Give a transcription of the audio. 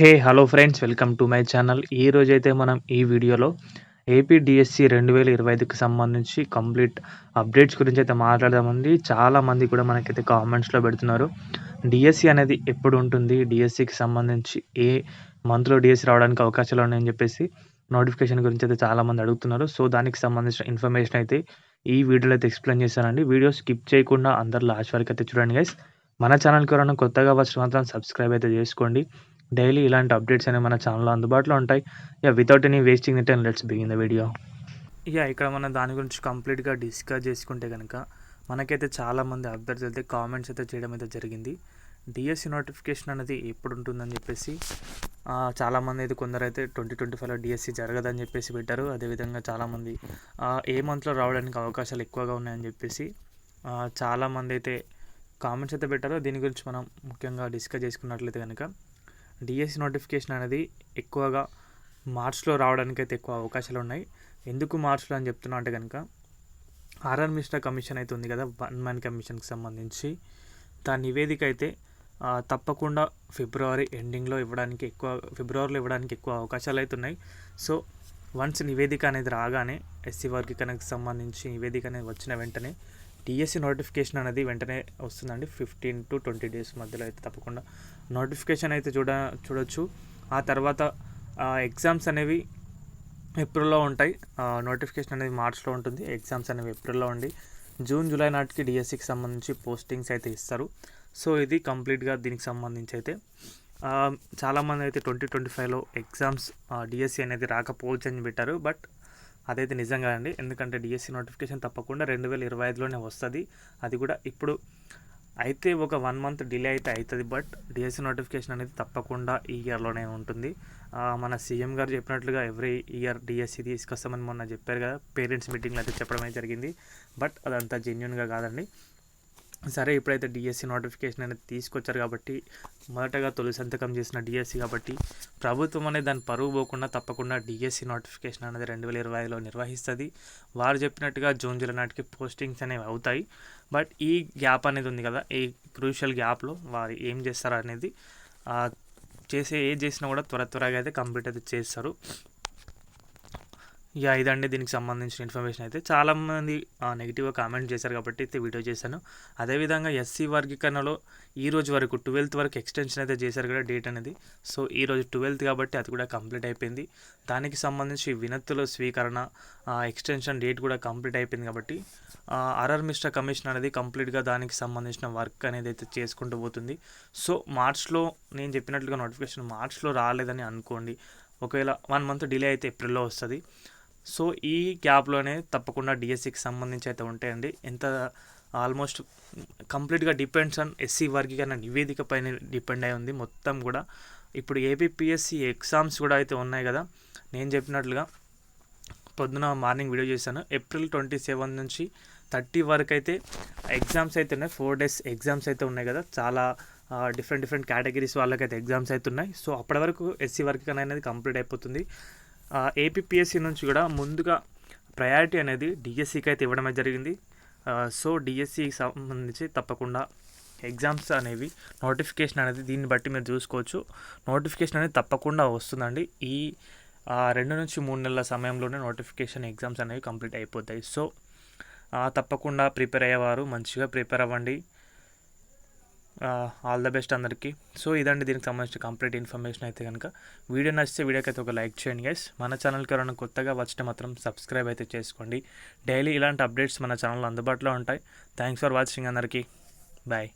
Hey hello friends welcome to my channel. ఈ రోజైతే మనం ఈ వీడియోలో ఏపీ డిఎస్సి రెండు వేల ఇరవై ఐదుకి సంబంధించి కంప్లీట్ అప్డేట్స్ గురించి అయితే మాట్లాడదామండి. చాలా మంది కూడా మనకైతే కామెంట్స్లో పెడుతున్నారు. డిఎస్సి అనేది ఎప్పుడు ఉంటుంది? డిఎస్సికి సంబంధించి ఏ మంత్లో డిఎస్సి రావడానికి అవకాశాలు ఉన్నాయని చెప్పేసి నోటిఫికేషన్ గురించి అయితే చాలామంది అడుగుతున్నారు. సో దానికి సంబంధించిన ఇన్ఫర్మేషన్ అయితే ఈ వీడియోలో అయితే ఎక్స్ప్లెయిన్ చేశానండి. వీడియో స్కిప్ చేయకుండా అందరు లాస్ట్ వరకు అయితే చూడండి గైస్. మన ఛానల్కి ఎవరైనా కొత్తగా వచ్చి మాత్రం సబ్స్క్రైబ్ అయితే చేసుకోండి. డైలీ ఇలాంటి అప్డేట్స్ అనేవి మన ఛానల్లో అందుబాటులో ఉంటాయి. Yeah without any wasting time let's begin the video yeah ఇక్కడ మనం దాని గురించి కంప్లీట్గా డిస్కస్ చేసుకుంటే కనుక మనకైతే చాలామంది అభ్యర్థులు అయితే కామెంట్స్ అయితే చేయడం అయితే జరిగింది. డిఎస్సి నోటిఫికేషన్ అనేది ఎప్పుడు ఉంటుందని చెప్పేసి చాలామంది అయితే కొందరు అయితే ట్వంటీ ట్వంటీ ఫైవ్లో డిఎస్సి జరగదని చెప్పేసి పెట్టారు. అదేవిధంగా చాలామంది ఏ మంత్లో రావడానికి అవకాశాలు ఎక్కువగా ఉన్నాయని చెప్పేసి చాలామంది అయితే కామెంట్స్ అయితే పెట్టారు. దీని గురించి మనం ముఖ్యంగా డిస్కస్ చేసుకున్నట్లయితే కనుక డిఎస్సి నోటిఫికేషన్ అనేది ఎక్కువగా మార్చ్లో రావడానికి అయితే ఎక్కువ అవకాశాలు ఉన్నాయి ఎందుకు మార్చ్లో అని చెప్తున్నా అంటే కనుక ఆర్ఆర్ మిశ్రా కమిషన్ అయితే ఉంది కదా వన్ మ్యాన్ కమిషన్కి సంబంధించి. దాని నివేదిక అయితే తప్పకుండా ఫిబ్రవరి ఎండింగ్లో ఇవ్వడానికి ఎక్కువ ఫిబ్రవరిలో ఇవ్వడానికి ఎక్కువ అవకాశాలు అయితే ఉన్నాయి సో వన్స్ నివేదిక అనేది రాగానే ఎస్సీ వర్గీకరణకు సంబంధించి నివేదిక అనేది వచ్చిన వెంటనే టీఎస్సీ నోటిఫికేషన్ అనేది వెంటనే వస్తుందండి. ఫిఫ్టీన్ టు ట్వంటీ డేస్ మధ్యలో అయితే తప్పకుండా నోటిఫికేషన్ అయితే చూడ చూడొచ్చు. ఆ తర్వాత ఎగ్జామ్స్ అనేవి ఏప్రిల్లో ఉంటాయి. నోటిఫికేషన్ అనేది మార్చ్లో ఉంటుంది. ఎగ్జామ్స్ అనేవి ఏప్రిల్లో ఉండి జూన్ జూలై నాటికి డిఎస్సికి సంబంధించి పోస్టింగ్స్ అయితే ఇస్తారు. సో ఇది కంప్లీట్గా దీనికి సంబంధించి అయితే చాలామంది అయితే ట్వంటీ ట్వంటీ ఫైవ్లో ఎగ్జామ్స్ డిఎస్సి అనేది రాకపోవచ్చు అని పెట్టారు. బట్ అదైతే నిజంగా అండి. ఎందుకంటే డిఎస్సి నోటిఫికేషన్ తప్పకుండా రెండు వేల ఇరవై ఐదులోనే వస్తుంది. అది కూడా ఇప్పుడు అయితే ఒక వన్ మంత్ డిలే అయితే అవుతుంది బట్ డిఎస్సి నోటిఫికేషన్ అనేది తప్పకుండా ఈ ఇయర్లోనే ఉంటుంది. మన సీఎం గారు చెప్పినట్లుగా ఎవ్రీ ఇయర్ డిఎస్సి తీసుకొస్తామని మొన్న చెప్పారు కదా. పేరెంట్స్ మీటింగ్లో అయితే చెప్పడమే జరిగింది. బట్ అదంతా జెన్యున్గా కాదండి. సరే ఇప్పుడైతే డిఎస్సి నోటిఫికేషన్ అనేది తీసుకొచ్చారు కాబట్టి మొదటగా తొలి సంతకం చేసిన డిఎస్సి కాబట్టి ప్రభుత్వం అనేది దాని పరువు పోకుండా తప్పకుండా డిఎస్సి నోటిఫికేషన్ అనేది రెండు వేల ఇరవై ఐదులో నిర్వహిస్తుంది. వారు చెప్పినట్టుగా జూన్ జూలై నాటికి పోస్టింగ్స్ అనేవి అవుతాయి. బట్ ఈ గ్యాప్ అనేది ఉంది కదా ఈ క్రూషియల్ గ్యాప్లో వారు ఏం చేస్తారు అనేది చేసే ఏ చేసినా కూడా త్వర త్వరగా అయితే కంప్లీట్ అయితే చేస్తారు. యా ఇదండి దీనికి సంబంధించిన ఇన్ఫర్మేషన్ అయితే. చాలామంది నెగిటివ్గా కామెంట్ చేశారు కాబట్టి అయితే వీడియో చేశాను. అదేవిధంగా ఎస్సీ వర్గీకరణలో ఈ రోజు వరకు ట్వెల్త్ వరకు ఎక్స్టెన్షన్ అయితే చేశారు కదా డేట్ అనేది. సో ఈ రోజు ట్వెల్త్ కాబట్టి అది కూడా కంప్లీట్ అయిపోయింది. దానికి సంబంధించి వినతుల స్వీకరణ ఎక్స్టెన్షన్ డేట్ కూడా కంప్లీట్ అయిపోయింది కాబట్టి ఆర్ఆర్ మిస్టర్ కమిషన్ అనేది కంప్లీట్గా దానికి సంబంధించిన వర్క్ అనేది అయితే చేసుకుంటూ పోతుంది. సో మార్చ్లో నేను చెప్పినట్లుగా నోటిఫికేషన్ మార్చ్లో రాలేదని అనుకోండి. ఒకవేళ వన్ మంత్ డిలే అయితే ఏప్రిల్లో వస్తుంది. సో ఈ గ్యాప్లోనే తప్పకుండా డిఎస్సికి సంబంధించి అయితే ఉంటాయండి. ఎంత ఆల్మోస్ట్ కంప్లీట్గా డిపెండ్స్ ఆన్ ఎస్సీ వర్గీకరణ నివేదిక పైన డిపెండ్ అయి ఉంది. మొత్తం కూడా ఇప్పుడు ఏపీఎస్సి ఎగ్జామ్స్ కూడా అయితే ఉన్నాయి కదా. నేను చెప్పినట్లుగా పొద్దున మార్నింగ్ వీడియో చేశాను. ఏప్రిల్ ట్వంటీ సెవెన్ నుంచి థర్టీ వరకు అయితే ఎగ్జామ్స్ అయితే ఉన్నాయి. ఫోర్ డేస్ ఎగ్జామ్స్ అయితే ఉన్నాయి కదా. చాలా డిఫరెంట్ డిఫరెంట్ కేటగిరీస్ వాళ్ళకైతే ఎగ్జామ్స్ అయితే ఉన్నాయి. సో అప్పటి వరకు ఎస్సీ వర్గీకరణ అనేది కంప్లీట్ అయిపోతుంది. ఏపీఎస్సి నుంచి కూడా ముందుగా ప్రయారిటీ అనేది డిఎస్సికి అయితే ఇవ్వడమే జరిగింది. సో డిఎస్సికి సంబంధించి తప్పకుండా ఎగ్జామ్స్ అనేవి నోటిఫికేషన్ అనేది దీన్ని బట్టి మీరు చూసుకోవచ్చు. నోటిఫికేషన్ అనేది తప్పకుండా వస్తుందండి. ఈ రెండు నుంచి మూడు నెలల సమయంలోనే నోటిఫికేషన్ ఎగ్జామ్స్ అనేవి కంప్లీట్ అయిపోతాయి. సో తప్పకుండా ప్రిపేర్ అయ్యేవారు మంచిగా ప్రిపేర్ అవ్వండి. ఆల్ ద బెస్ట్ అందరికీ. సో ఇదండి దీనికి సంబంధించిన కంప్లీట్ ఇన్ఫర్మేషన్ అయితే కనుక వీడియో నచ్చితే వీడియోకి అయితే ఒక లైక్ చేయండి గైస్ మన ఛానల్కి ఎవరైనా కొత్తగా వచ్చిన మాత్రం సబ్స్క్రైబ్ అయితే చేసుకోండి. డైలీ ఇలాంటి అప్డేట్స్ మన ఛానల్లో అందుబాటులో ఉంటాయి. థ్యాంక్స్ ఫర్ వాచింగ్ అందరికీ. బాయ్